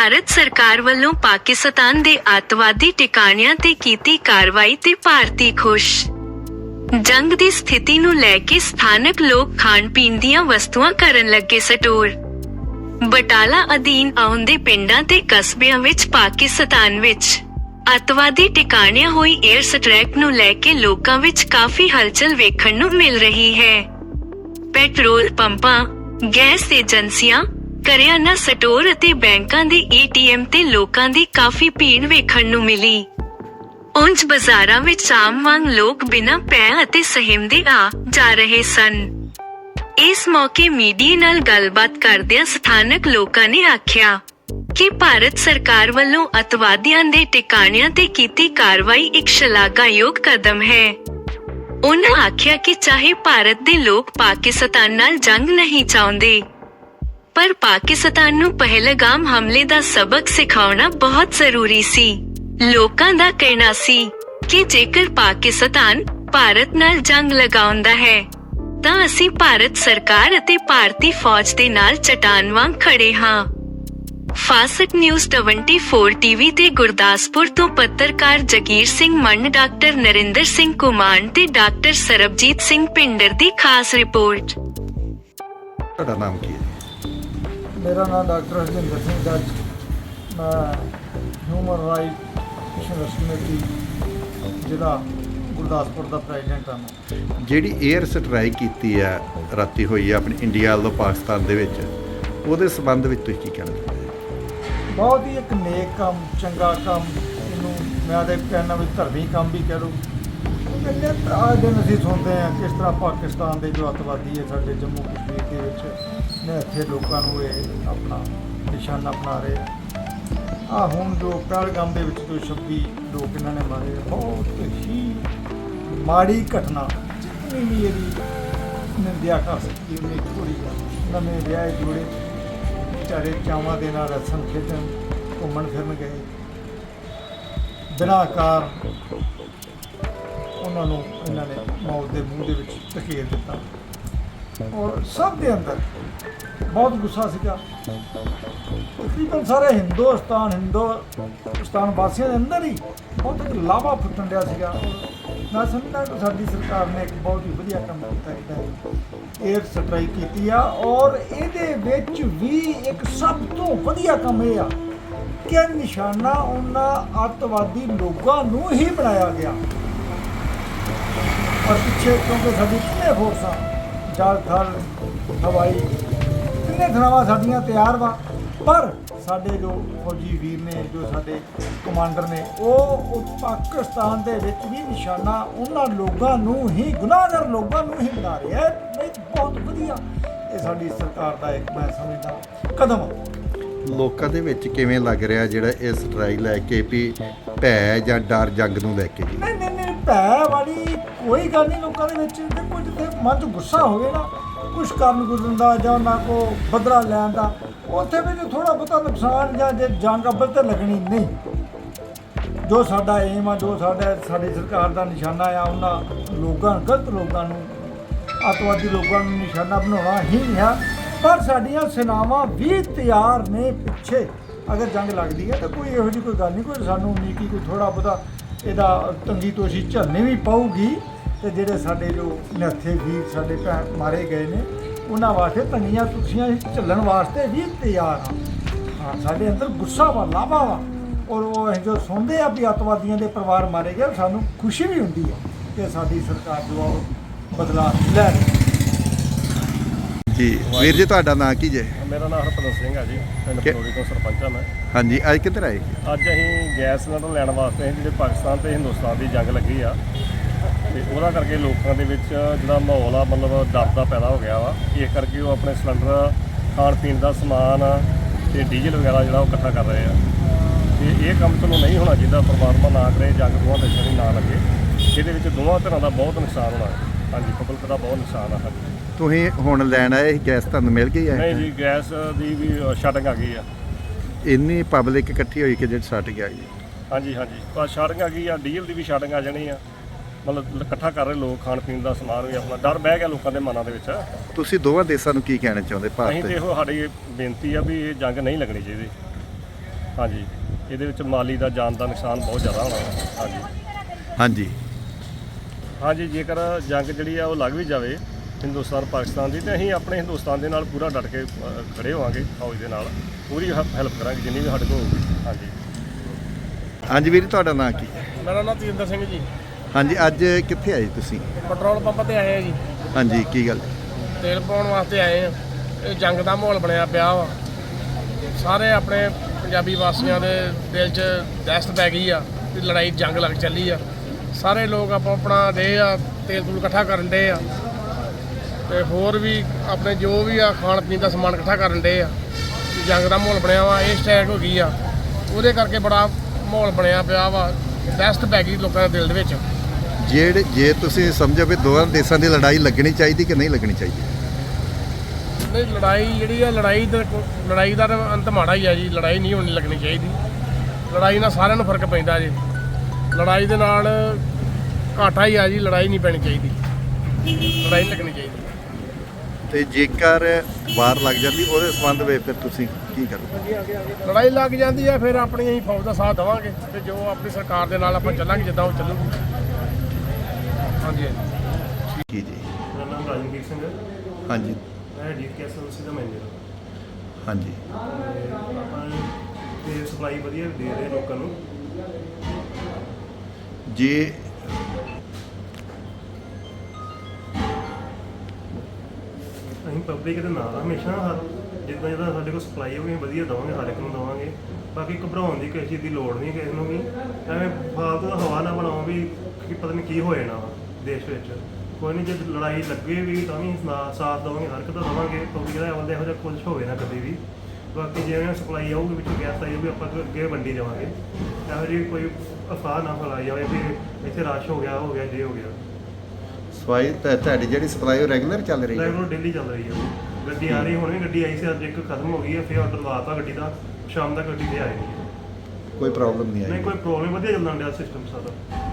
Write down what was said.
ਭਾਰਤ ਸਰਕਾਰ ਵੱਲੋਂ ਪਾਕਿਸਤਾਨ ਦੇ ਅੱਤਵਾਦੀ ਟਿਕਾਣਿਆਂ ਤੇ ਕੀਤੀ ਕਾਰਵਾਈ ਤੇ ਭਾਰਤੀ ਖੁਸ਼। ਜੰਗ ਦੀ ਸਥਿਤੀ ਨੂੰ ਲੈ ਕੇ ਸਥਾਨਕ ਲੋਕ ਖਾਣ ਪੀਣ ਦੀਆਂ ਵਸਤੂਆਂ ਕਰਨ ਲੱਗੇ ਸਟੋਰ। ਬਟਾਲਾ ਅਧੀਨ ਆਉਂਦੇ ਪਿੰਡਾਂ ਤੇ ਕਸਬਿਆਂ ਵਿੱਚ ਪਾਕਿਸਤਾਨ ਵਿੱਚ ਅੱਤਵਾਦੀ ਟਿਕਾਣਿਆਂ ਹੋਈ 에ਅਰ ਸਟ੍ਰੈਕ ਨੂੰ ਲੈ ਕੇ ਲੋਕਾਂ ਵਿੱਚ ਕਾਫੀ ਹਲਚਲ ਵੇਖਣ ਨੂੰ ਮਿਲ ਰਹੀ ਹੈ। ਪੈਟਰੋਲ ਪੰਪਾਂ, ਗੈਸ ਏਜੰਸੀਆਂ ਕਰਿਆਨਾ ਸਟੋਰ ਅਤੇ ਬੈਂਕਾਂ ਦੇ ਏਟੀਐਮ ਤੇ ਲੋਕਾਂ ਦੀ ਕਾਫੀ ਭੀੜ ਵੇਖਣ ਨੂੰ ਮਿਲੀ। ਉਂਝ ਬਾਜ਼ਾਰਾਂ ਵਿੱਚ ਆਮ ਵਾਂਗ ਲੋਕ ਬਿਨਾਂ ਪੈ ਅਤੇ ਸਹਿਮ ਦੇ ਆ ਜਾ ਰਹੇ ਸਨ। ਇਸ ਮੌਕੇ ਮੀਡੀਆ ਨਾਲ ਗੱਲਬਾਤ ਕਰਦਿਆਂ ਸਥਾਨਕ ਲੋਕਾਂ ਨੇ ਆਖਿਆ ਕਿ ਭਾਰਤ ਸਰਕਾਰ ਵੱਲੋਂ ਅਤਵਾਦੀਆਂ ਦੇ ਟਿਕਾਣਿਆਂ ਤੇ ਕੀਤੀ ਕਾਰਵਾਈ ਇੱਕ ਸ਼ਲਾਘਾਯੋਗ ਕਦਮ ਹੈ। ਉਹਨਾਂ ਆਖਿਆ ਕਿ ਚਾਹੇ ਭਾਰਤ ਦੇ ਲੋਕ ਪਾਕਿਸਤਾਨ ਨਾਲ ਜੰਗ ਨਹੀਂ ਚਾਹੁੰਦੇ ਪਰ ਪਾਕਿਸਤਾਨ ਨੂੰ ਪਹਿਲਗਾਮ ਹਮਲੇ ਦਾ ਸਬਕ ਸਿਖਾਉਣਾ ਬਹੁਤ ਜ਼ਰੂਰੀ ਸੀ ਲੋਕਾਂ ਦਾ ਕਹਿਣਾ ਸੀ ਕਿ ਜੇਕਰ ਪਾਕਿਸਤਾਨ ਭਾਰਤ ਨਾਲ ਜੰਗ ਲਗਾਉਂਦਾ ਹੈ ਤਾਂ ਅਸੀਂ ਭਾਰਤ ਸਰਕਾਰ ਅਤੇ ਭਾਰਤੀ ਫੌਜ ਦੇ ਨਾਲ ਚਟਾਨ ਵਾਂਗ ਖੜੇ ਹਾਂ ਫਾਸਕ ਨਿਊਜ਼ 24 ਟੀਵੀ ਤੇ ਗੁਰਦਾਸਪੁਰ ਤੋਂ ਪੱਤਰਕਾਰ ਜਗੀਰ ਸਿੰਘ ਮੰਨ ਡਾਕਟਰ ਨਰਿੰਦਰ ਸਿੰਘ ਕੁਮਾਨ ਤੇ ਡਾਕਟਰ ਸਰਬਜੀਤ ਸਿੰਘ ਪਿੰਡਰ ਦੀ ਖਾਸ ਰਿਪੋਰਟ ਤੁਹਾਡਾ ਨਾਮ ਕੀ ਹੈ ਮੇਰਾ ਨਾਮ ਡਾਕਟਰ ਹਰਜਿੰਦਰ ਸਿੰਘ ਜੱਜ ਮੈਂ ਹਿਊਮਨ ਰਾਈਟ ਸੰਘਰਸ਼ ਕਮੇਟੀ ਜ਼ਿਲ੍ਹਾ ਗੁਰਦਾਸਪੁਰ ਦਾ ਪ੍ਰੈਜ਼ੀਡੈਂਟ ਹਾਂ ਮੈਂ। ਜਿਹੜੀ 에ਅਰ ਸਟ੍ਰਾਈਕ ਕੀਤੀ ਹੈ ਰਾਤੀ ਹੋਈ ਹੈ ਆਪਣੀ ਇੰਡੀਆ ਵੱਲੋਂ ਪਾਕਿਸਤਾਨ ਦੇ ਵਿੱਚ ਉਹਦੇ ਸਬੰਧ ਵਿੱਚ ਤੁਸੀਂ ਕੀ ਕਹਿਣਾ ਚਾਹੁੰਦੇ ਹੋ? ਬਹੁਤ ਹੀ ਇੱਕ ਨੇਕ ਕੰਮ ਚੰਗਾ ਕੰਮ ਇਹਨੂੰ ਮੈਂ ਤਾਂ ਕਹਿਣਾ ਵੀ ਧਰਮੀ ਕੰਮ ਵੀ ਕਹਿ ਲਓ ਕਿਉਂਕਿ ਆਏ ਦਿਨ ਅਸੀਂ ਸੁਣਦੇ ਹਾਂ ਕਿਸ ਤਰ੍ਹਾਂ ਪਾਕਿਸਤਾਨ ਦੇ ਜੋ ਅੱਤਵਾਦੀ ਹੈ ਸਾਡੇ ਜੰਮੂ ਕਸ਼ਮੀਰ ਦੇ ਵਿੱਚ ਨੇ ਇੱਥੇ ਲੋਕਾਂ ਨੂੰ ਇਹ ਆਪਣਾ ਨਿਸ਼ਾਨਾ ਬਣਾ ਰਹੇ। ਆ ਆ ਹੁਣ ਜੋ ਪਹਿਲਗਾਮ ਦੇ ਵਿੱਚ ਜੋ 26 ਲੋਕ ਇਹਨਾਂ ਨੇ ਮਾਰੇ, ਬਹੁਤ ਹੀ ਮਾੜੀ ਘਟਨਾ। ਜਿੰਨੀ ਵੀ ਇਹਦੀ ਨਿੰਦਿਆ ਕਰ ਸਕਦੀ ਉਹਨੇ ਥੋੜੀ ਨਵੇਂ ਵਿਆਹੇ ਜੋੜੇ, ਵਿਚਾਰੇ ਚਾਵਾਂ ਦੇ ਨਾਲ ਰਸਮ ਖੇਡਣ, ਘੁੰਮਣ ਫਿਰਨ ਗਏ। ਬਿਨਾਂ ਕਾਰ ਉਹਨਾਂ ਨੂੰ ਇਹਨਾਂ ਨੇ ਮੌਤ ਦੇ ਮੂੰਹ ਦੇ ਵਿੱਚ ਧਕੇਲ ਦਿੱਤਾ। ਔਰ ਸਭ ਦੇ ਅੰਦਰ ਬਹੁਤ ਗੁੱਸਾ ਸੀਗਾ। ਤਕਰੀਬਨ ਸਾਰੇ ਹਿੰਦੁਸਤਾਨ ਹਿੰਦੁਸਤਾਨ ਵਾਸੀਆਂ ਦੇ ਅੰਦਰ ਹੀ ਬਹੁਤ ਇੱਕ ਲਾਵਾ ਫੁੱਟਣ ਡਿਆ ਸੀਗਾ। ਮੈਂ ਸਮਝਦਾ ਕਿ ਸਾਡੀ ਸਰਕਾਰ ਨੇ ਇੱਕ ਬਹੁਤ ਹੀ ਵਧੀਆ ਕੰਮ ਕੀਤਾ ਹੈ। 에ਅਰ ਸਟ੍ਰਾਈਕ ਕੀਤੀ ਆ ਔਰ ਇਹਦੇ ਵਿੱਚ ਵੀ ਇੱਕ ਸਭ ਤੋਂ ਵਧੀਆ ਕੰਮ ਇਹ ਆ ਕਿ ਨਿਸ਼ਾਨਾ ਉਹਨਾਂ ਅੱਤਵਾਦੀ ਲੋਕਾਂ ਨੂੰ ਹੀ ਬਣਾਇਆ ਗਿਆ। ਔਰ ਪਿੱਛੇ ਕਿਉਂਕਿ ਸਾਡੀ ਕਿੰਨੇ ਫੋਰਸਾਂ ਜਲ ਥਲ ਹਵਾਈ। ਕਿੰਨੇ ਥਰਾਵਾਂ ਸਾਡੀਆਂ ਤਿਆਰ ਵਾ? ਪਰ ਸਾਡੇ ਜੋ ਫੌਜੀ ਵੀਰ ਨੇ ਜੋ ਸਾਡੇ ਕਮਾਂਡਰ ਨੇ ਉਹ ਪਾਕਿਸਤਾਨ ਦੇ ਵਿੱਚ ਵੀ ਨਿਸ਼ਾਨਾ ਉਹਨਾਂ ਲੋਕਾਂ ਨੂੰ ਹੀ ਗੁਨਾਹਗਰ ਲੋਕਾਂ ਨੂੰ ਹੀ ਬਣਾ ਰਿਹਾ ਹੈ। ਨਹੀਂ ਬਹੁਤ ਵਧੀਆ। ਇਹ ਸਾਡੀ ਸਰਕਾਰ ਦਾ ਇੱਕ ਮੈਂ ਸਮਝਦਾ ਕਦਮ ਆ। ਲੋਕਾਂ ਦੇ ਵਿੱਚ ਕਿਵੇਂ ਲੱਗ ਰਿਹਾ ਜਿਹੜਾ ਇਹ ਸਟ੍ਰਾਈਕ ਲੈ ਕੇ ਵੀ ਭੈ ਜਾਂ ਡਰ ਜੰਗ ਨੂੰ ਲੈ ਕੇ? ਨਹੀਂ ਨਹੀਂ ਨਹੀਂ ਭੈ ਵਾਲੀ ਕੋਈ ਗੱਲ ਨਹੀਂ। ਲੋਕਾਂ ਦੇ ਵਿੱਚ ਮਨ 'ਚ ਗੁੱਸਾ ਹੋਵੇ ਨਾ, ਕੁਛ ਕਰਨ ਗੁਜ਼ਰਨ ਦਾ ਜਾਂ ਨਾ ਕੋ ਬਦਲਾ ਲੈਣ ਦਾ, ਉੱਥੇ ਵੀ ਥੋੜਾ ਬਹੁਤਾ ਨੁਕਸਾਨ ਜਾਂ ਜੇ ਜੰਗ ਅੱਬਲ ਤੇ ਲੱਗਣੀ ਨਹੀਂ। ਜੋ ਸਾਡਾ ਏਮ ਆ, ਜੋ ਸਾਡਾ, ਸਾਡੀ ਸਰਕਾਰ ਦਾ ਨਿਸ਼ਾਨਾ ਆ, ਉਹਨਾਂ ਲੋਕਾਂ, ਗਲਤ ਲੋਕਾਂ ਨੂੰ, ਅੱਤਵਾਦੀ ਲੋਕਾਂ ਨੂੰ ਨਿਸ਼ਾਨਾ ਬਣਾਉਣਾ ਹੀ ਹੈ ਪਰ ਸਾਡੀਆਂ ਸੈਨਾਵਾਂ ਵੀ ਤਿਆਰ ਨੇ ਪਿੱਛੇ। ਅਗਰ ਜੰਗ ਲੱਗਦੀ ਹੈ ਤਾਂ ਕੋਈ ਇਹੋ ਜਿਹੀ ਕੋਈ ਗੱਲ ਨਹੀਂ, ਕੋਈ ਸਾਨੂੰ ਉਨੀ ਕੀ, ਕੋਈ ਥੋੜਾ ਬਹੁਤਾ ਇਹਦਾ ਤੰਗੀ ਤੋਸ਼ੀ ਝੱਲਣੀ ਵੀ ਪਊਗੀ। ਤੇ ਜਿਹੜੇ ਸਾਡੇ ਜੋ ਨੱਥੇ ਵੀਰ ਸਾਡੇ ਭੈਣ ਮਾਰੇ ਗਏ ਨੇ ਉਹਨਾਂ ਵਾਸਤੇ ਤੰਗੀਆਂ ਤੁਸੀਆਂ ਝੱਲਣ ਵਾਸਤੇ ਵੀ ਤਿਆਰ ਹਾਂ ਹਾਂ ਸਾਡੇ ਅੰਦਰ ਗੁੱਸਾ ਵਾ ਲਾਵਾ ਵਾ। ਔਰ ਉਹ ਅਸੀਂ ਜੋ ਸੁਣਦੇ ਆ ਵੀ ਅੱਤਵਾਦੀਆਂ ਦੇ ਪਰਿਵਾਰ ਮਾਰੇ ਗਏ ਸਾਨੂੰ ਖੁਸ਼ੀ ਵੀ ਹੁੰਦੀ ਹੈ ਕਿ ਸਾਡੀ ਸਰਕਾਰ ਜੋ ਆ ਉਹ ਬਦਲਾ ਲੈ ਰਹੀ ਜੀ ਵੀਰ ਜੀ ਤੁਹਾਡਾ ਨਾਂ ਕੀ ਜੇ? ਮੇਰਾ ਨਾਮ ਹਰਪ੍ਰੀਤ ਸਿੰਘ ਹੈ ਜੀ ਪਿੰਡ ਪਲੋੜੀ ਤੋਂ ਸਰਪੰਚ ਹਾਂ ਮੈਂ। ਹਾਂਜੀ ਅੱਜ ਕਿੱਧਰ ਆਏ? ਅੱਜ ਅਸੀਂ ਗੈਸ ਸਿਲੰਡਰ ਲੈਣ ਵਾਸਤੇ ਜਿਹੜੇ ਪਾਕਿਸਤਾਨ ਤੇ ਹਿੰਦੁਸਤਾਨ ਦੀ ਜੰਗ ਲੱਗੀ ਆ ਤੇ ਉਹਦਾ ਕਰਕੇ ਲੋਕਾਂ ਦੇ ਵਿੱਚ ਜਿਹੜਾ ਮਾਹੌਲ ਆ ਮਤਲਬ ਡਰ ਦਾ ਪੈਦਾ ਹੋ ਗਿਆ ਵਾ। ਇਸ ਕਰਕੇ ਉਹ ਆਪਣੇ ਸਿਲੰਡਰ ਖਾਣ ਪੀਣ ਦਾ ਸਮਾਨ ਤੇ ਡੀਜ਼ਲ ਵਗੈਰਾ ਜਿਹੜਾ ਉਹ ਇਕੱਠਾ ਕਰ ਰਹੇ ਆ। ਤੇ ਇਹ ਕੰਮ ਚਲੋ ਨਹੀਂ ਹੋਣਾ ਚਾਹੀਦਾ ਪਰਮਾਤਮਾ ਨਾ ਕਰੇ ਜੰਗ ਦੋਵਾਂ ਦੇਸ਼ਾਂ ਦੀ ਨਾ ਲੱਗੇ। ਇਹਦੇ ਵਿੱਚ ਦੋਵਾਂ ਧਿਰਾਂ ਦਾ ਬਹੁਤ ਨੁਕਸਾਨ ਹੋਣਾ। ਹਾਂਜੀ ਪਬਲਿਕ ਦਾ ਬਹੁਤ ਨੁਕਸਾਨ ਆ ਹਾਂਜੀ। ਤੁਸੀਂ ਹੁਣ ਲੈਣ ਆਏ ਸੀ ਗੈਸ ਤੁਹਾਨੂੰ ਮਿਲ ਗਈ ਨਹੀਂ ਹੈ ਜੀ ਗੈਸ ਦੀ ਵੀ ਸ਼ਟਿੰਗ ਆ ਗਈ ਆ। ਇੰਨੀ ਪਬਲਿਕ ਇਕੱਠੀ ਹੋਈ ਕਿ ਜਿਹੜੀ ਸੱਟ ਗਿਆ ਜੀ ਹਾਂਜੀ ਹਾਂਜੀ। ਪਰ ਸ਼ਾਰਟਿੰਗ ਆ ਗਈ ਆ ਡੀਜ਼ਲ ਦੀ ਵੀ ਸ਼ਾਰਟਿੰਗ ਆ ਜਾਣੀ ਆ। ਮਤਲਬ ਇਕੱਠਾ ਕਰ ਰਹੇ ਲੋਕ ਖਾਣ ਪੀਣ ਦਾ ਸਮਾਨ ਵੀ ਆਪਣਾ ਡਰ ਬਹਿ ਗਿਆ ਲੋਕਾਂ ਦੇ ਮਨਾਂ ਦੇ ਵਿੱਚ। ਤੁਸੀਂ ਦੋਵਾਂ ਦੇਸ਼ਾਂ ਨੂੰ ਕੀ ਕਹਿਣਾ ਚਾਹੁੰਦੇ ਅਸੀਂ ਭਾਰਤ ਤੇ? ਦੇ ਇਹੋ ਸਾਡੀ ਬੇਨਤੀ ਆ ਵੀ ਇਹ ਜੰਗ ਨਹੀਂ ਲੱਗਣੀ ਚਾਹੀਦੀ। ਹਾਂਜੀ। ਇਹਦੇ ਵਿੱਚ ਮਾਲੀ ਦਾ ਜਾਨ ਦਾ ਨੁਕਸਾਨ ਬਹੁਤ ਜ਼ਿਆਦਾ ਹੋਣਾ। ਹਾਂਜੀ। ਹਾਂਜੀ। ਹਾਂਜੀ ਜੇਕਰ ਜੰਗ ਜਿਹੜੀ ਆ ਉਹ ਲੱਗ ਵੀ ਜਾਵੇ ਹਿੰਦੁਸਤਾਨ ਪਾਕਿਸਤਾਨ ਦੀ ਤੇ ਅਸੀਂ ਆਪਣੇ ਹਿੰਦੁਸਤਾਨ ਦੇ ਨਾਲ ਪੂਰਾ ਡਟ ਕੇ ਅ, ਖੜੇ ਹੋਵਾਂਗੇ ਫੌਜ ਦੇ ਨਾਲ। ਪੂਰੀ ਹੈਲਪ ਕਰਾਂਗੇ ਜਿੰਨੀ ਵੀ ਸਾਡੇ ਕੋਲ ਹੋਊਗੀ। ਹਾਂਜੀ। ਹਾਂਜੀ ਵੀਰ ਤੁਹਾਡਾ ਨਾਂ ਕੀ? ਹੈ ਮੇਰਾ ਨਾਮ ਤੇਜਿੰਦਰ ਸਿੰਘ ਜੀ। ਹਾਂਜੀ ਅੱਜ ਕਿੱਥੇ ਆਏ ਤੁਸੀਂ? ਪੈਟਰੋਲ ਪੰਪ ਤੇ ਆਏ ਆ ਜੀ। ਹਾਂਜੀ ਕੀ ਗੱਲ? ਤੇਲ ਪਾਉਣ ਵਾਸਤੇ ਆਏ ਆ। ਇਹ ਜੰਗ ਦਾ ਮਾਹੌਲ ਬਣਿਆ ਪਿਆ ਵਾ। ਸਾਰੇ ਆਪਣੇ ਪੰਜਾਬੀ ਵਾਸੀਆਂ ਦੇ ਦਿਲ 'ਚ ਦਹਿਸ਼ਤ ਪੈ ਗਈ ਆ ਕਿ ਲੜਾਈ ਜੰਗ ਲੱਗ ਚੱਲੀ ਆ। ਸਾਰੇ ਲੋਕ ਆਪੋ ਆਪਣਾ ਦੇ ਆ ਤੇਲ ਤੂਲ ਇਕੱਠਾ ਕਰਨ ਦੇ ਆ। ਤੇ ਹੋਰ ਵੀ ਆਪਣੇ ਜੋ ਵੀ ਆ ਖਾਣ ਪੀਣ ਦਾ ਸਮਾਨ ਇਕੱਠਾ ਕਰਨ ਦੇ ਆ। ਜੰਗ ਦਾ ਮਾਹੌਲ ਬਣਿਆ ਵਾ ਇਹ ਸਟੈਕ ਹੋ ਗਈ ਆ। ਉਹਦੇ ਕਰਕੇ ਬੜਾ ਮਾਹੌਲ ਬਣਿਆ ਪਿਆ ਵਾ। ਦਹਿਸ਼ਤ ਪੈ ਗਈ ਲੋਕਾਂ ਦੇ ਦਿਲ ਦੇ ਵਿੱਚ। ਜਿਹੜੇ ਜੇ ਤੁਸੀਂ ਸਮਝੋ ਵੀ ਦੋਹਾਂ ਦੇਸ਼ਾਂ ਦੀ ਲੜਾਈ ਲੱਗਣੀ ਚਾਹੀਦੀ ਕਿ ਨਹੀਂ ਲੱਗਣੀ ਚਾਹੀਦੀ? ਨਹੀਂ ਲੜਾਈ ਜਿਹੜੀ ਆ ਲੜਾਈ ਦਾ ਲੜਾਈ ਦਾ ਤਾਂ ਅੰਤ ਮਾੜਾ ਹੀ ਆ ਜੀ ਲੜਾਈ ਨਹੀਂ ਹੋਣੀ ਲੱਗਣੀ ਚਾਹੀਦੀ। ਲੜਾਈ ਨਾਲ ਸਾਰਿਆਂ ਨੂੰ ਫ਼ਰਕ ਪੈਂਦਾ ਜੀ। ਲੜਾਈ ਦੇ ਨਾਲ ਘਾਟਾ ਹੀ ਆ ਜੀ ਲੜਾਈ ਨਹੀਂ ਪੈਣੀ ਚਾਹੀਦੀ। ਲੜਾਈ ਨਹੀਂ ਲੱਗਣੀ ਚਾਹੀਦੀ। ਤੇ ਜੇਕਰ ਵਾਰ ਲੱਗ ਜਾਂਦੀ ਉਹਦੇ ਸੰਬੰਧ ਵਿੱਚ ਫਿਰ ਤੁਸੀਂ ਕੀ ਕਰੋਗੇ? ਲੜਾਈ ਲੱਗ ਜਾਂਦੀ ਆ ਫਿਰ ਆਪਣੀ ਅਸੀਂ ਫੌਜ ਦਾ ਸਾਥ ਦੇਵਾਂਗੇ। ਤੇ ਜੋ ਆਪਣੀ ਸਰਕਾਰ ਦੇ ਨਾਲ ਆਪਾਂ ਚੱਲਾਂਗੇ ਜਿੱਦਾਂ ਉਹ ਚੱਲੂਗੀ। ਹਾਂਜੀ ਹਾਂਜੀ। ਕੀ ਜੀ? ਮੇਰਾ ਨਾਮ ਰਾਜਵੀਰ ਸਿੰਘ ਹੈ। ਹਾਂਜੀ। ਮੈਂ ਡੀਕੇ ਸਰਵਿਸ ਦਾ ਮੈਨੇਜਰ ਹਾਂਜੀ। ਆਪਾਂ ਤੇ ਸਪਲਾਈ ਵਧੀਆ ਦੇ ਰਹੇ ਲੋਕਾਂ ਨੂੰ। ਜੇ ਅਸੀਂ ਪਬਲਿਕ ਦੇ ਨਾਲ ਆ ਹਮੇਸ਼ਾ ਹਰ ਜਿੱਦਾਂ ਜਿੱਦਾਂ ਸਾਡੇ ਕੋਲ ਸਪਲਾਈ ਅਸੀਂ ਵਧੀਆ ਦਵਾਂਗੇ ਹਰ ਇੱਕ ਨੂੰ ਦਵਾਂਗੇ। ਬਾਕੀ ਘਬਰਾਉਣ ਦੀ ਕਿਸੇ ਚੀਜ਼ ਦੀ ਲੋੜ ਨਹੀਂ ਕਿਸੇ ਨੂੰ ਵੀ। ਐਵੇਂ ਫਾਲਤੂ ਦਾ ਹਵਾ ਨਾ ਬਣਾਓ ਵੀ ਕਿ ਪਤਾ ਨਹੀਂ ਕੀ ਹੋ ਜਾਣਾ ਵਾ। ਦੇਸ਼ ਵਿੱਚ। ਕੋਈ ਨਹੀਂ ਜੇ ਲੜਾਈ ਲੱਗੇ ਵੀ ਤਾਂ ਵੀ ਸਾਥ ਦਵਾਂਗੇ ਹਰ ਇੱਕ ਦਾ ਦਵਾਂਗੇ ਪਬਲਿਕ ਦਾ ਵੱਲ ਇਹੋ ਜਿਹਾ ਕੁਝ ਹੋਵੇ ਨਾ ਕਦੇ ਵੀ। ਬਾਕੀ ਜਿਵੇਂ ਸਪਲਾਈ ਆਊਗੀ ਵਿੱਚੋਂ ਗੈਸ ਆਈ ਵੀ ਆਪਾਂ ਅੱਗੇ ਵੰਡੀ ਜਾਵਾਂਗੇ ਇਹੋ ਜਿਹੀ ਕੋਈ ਅਫਵਾਹ ਨਾ ਫੈਲਾਈ ਜਾਵੇ ਵੀ ਇੱਥੇ ਰਸ਼ ਹੋ ਗਿਆ ਹੋ ਗਿਆ ਜੇ ਹੋ ਗਿਆ। ਸਵਾਈ ਤਾਂ ਤੁਹਾਡੀ ਜਿਹੜੀ ਸਪਲਾਈ ਉਹ ਰੈਗੂਲਰ ਚੱਲ ਰਹੀ ਹੈ? ਰੈਗੂਲਰ ਡੇਲੀ ਚੱਲ ਰਹੀ ਹੈ ਗੱਡੀ ਆ ਰਹੀ ਹੁਣ ਵੀ ਗੱਡੀ ਆਈ ਸੀ ਅੱਜ ਇੱਕ ਖਤਮ ਹੋ ਗਈ ਹੈ ਫਿਰ ਆਰਡਰ ਲਾਤਾ ਗੱਡੀ ਦਾ ਸ਼ਾਮ ਤੱਕ ਗੱਡੀ ਤੇ ਆਏਗੀ ਕੋਈ ਪ੍ਰੋਬਲਮ ਨਹੀਂ ਨਹੀਂ ਆਈ ਕੋਈ ਪ੍ਰੋਬਲਮ ਵਧੀਆ ਚੱਲਣ ਡਿਆ ਸਿਸਟਮ ਸਾਰਾ।